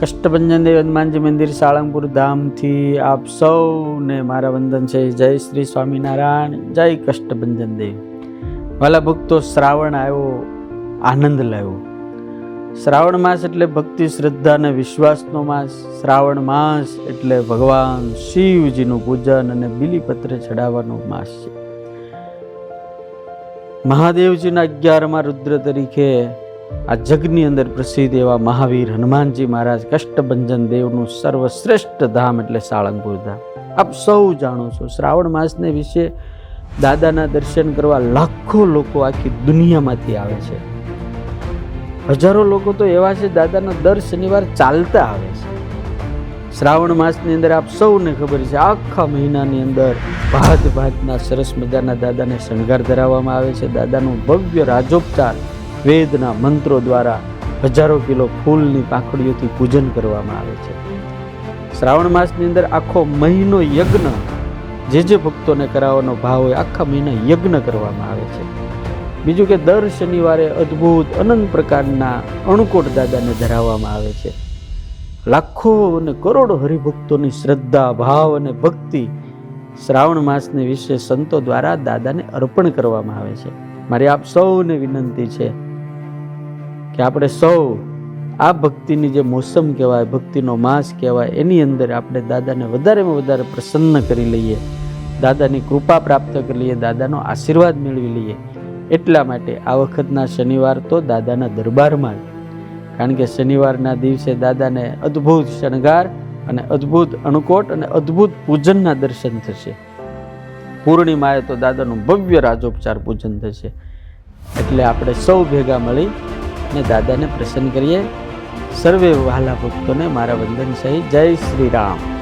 કષ્ટભંજન દેવ હનુમાનજી મંદિર, સાળંગપુર ધામથી આપ સૌને મારા વંદન છે. જય શ્રી સ્વામિનારાયણ, જય કષ્ટભંજન દેવ વાલા ભક્તો, શ્રાવણ આવ્યો, આનંદ લાવ્યો. શ્રાવણ માસ એટલે ભક્તિ, શ્રદ્ધા અને વિશ્વાસનો માસ. શ્રાવણ માસ એટલે ભગવાન શિવજીનું પૂજન અને બિલીપત્ર ચડાવવાનો માસ છે. મહાદેવજીના અગિયારમાં રુદ્ર તરીકે આ જગની અંદર પ્રસિદ્ધ એવા મહાવીર હનુમાનજી મહારાજ કષ્ટભંજન દેવનું સર્વશ્રેષ્ઠ ધામ એટલે સાળંગપુર ધામ. આપ સૌ જાણો છો, શ્રાવણ માસને વિશે દાદાના દર્શન કરવા લાખો લોકો આખી દુનિયામાંથી આવે છે. હજારો લોકો તો એવા છે દાદાના દર શનિવાર ચાલતા આવે છે. શ્રાવણ માસની અંદર આપ સૌને ખબર છે, આખા મહિનાની અંદર ભાત ભાતના સરસ મજાના દાદાને શણગાર ધરાવવામાં આવે છે. દાદાનું ભવ્ય રાજોપચાર વેદના મંત્રો દ્વારા હજારો કિલો ફૂલની પાંખડીઓથી પૂજન કરવામાં આવે છે. શ્રાવણ માસની અંદર આખો મહિનો યજ્ઞ, જે જે ભક્તોને કરાવવાનો ભાવ હોય, આખા મહિના યજ્ઞ કરવામાં આવે છે. બીજું કે દર શનિવારે અદ્ભુત, અનંત પ્રકારના અણુકોટ દાદાને ધરાવવામાં આવે છે. લાખો અને કરોડો હરિભક્તોની શ્રદ્ધા, ભાવ અને ભક્તિ શ્રાવણ માસને વિશે સંતો દ્વારા દાદાને અર્પણ કરવામાં આવે છે. મારી આપ સૌને વિનંતી છે કે આપણે સૌ આ ભક્તિની જે મોસમ કહેવાય, ભક્તિનો માસ કહેવાય, એની અંદર આપણે દાદાને વધારેમાં વધારે પ્રસન્ન કરી લઈએ. દાદાની કૃપા પ્રાપ્ત કરી લઈએ, દાદાનો આશીર્વાદ મેળવી લઈએ. એટલા માટે આ વખતના શનિવાર તો દાદાના દરબારમાં જ. કારણ કે શનિવારના દિવસે દાદાને અદ્ભુત શણગાર અને અદ્ભુત અણુકોટ અને અદ્ભુત પૂજનના દર્શન થશે. પૂર્ણિમાએ તો દાદાનું ભવ્ય રાજોપચાર પૂજન થશે. એટલે આપણે સૌ ભેગા મળી અને દાદાને પ્રસન્ન કરીએ. સર્વે વહાલા ભક્તોને મારા વંદન સહિત જય શ્રી રામ.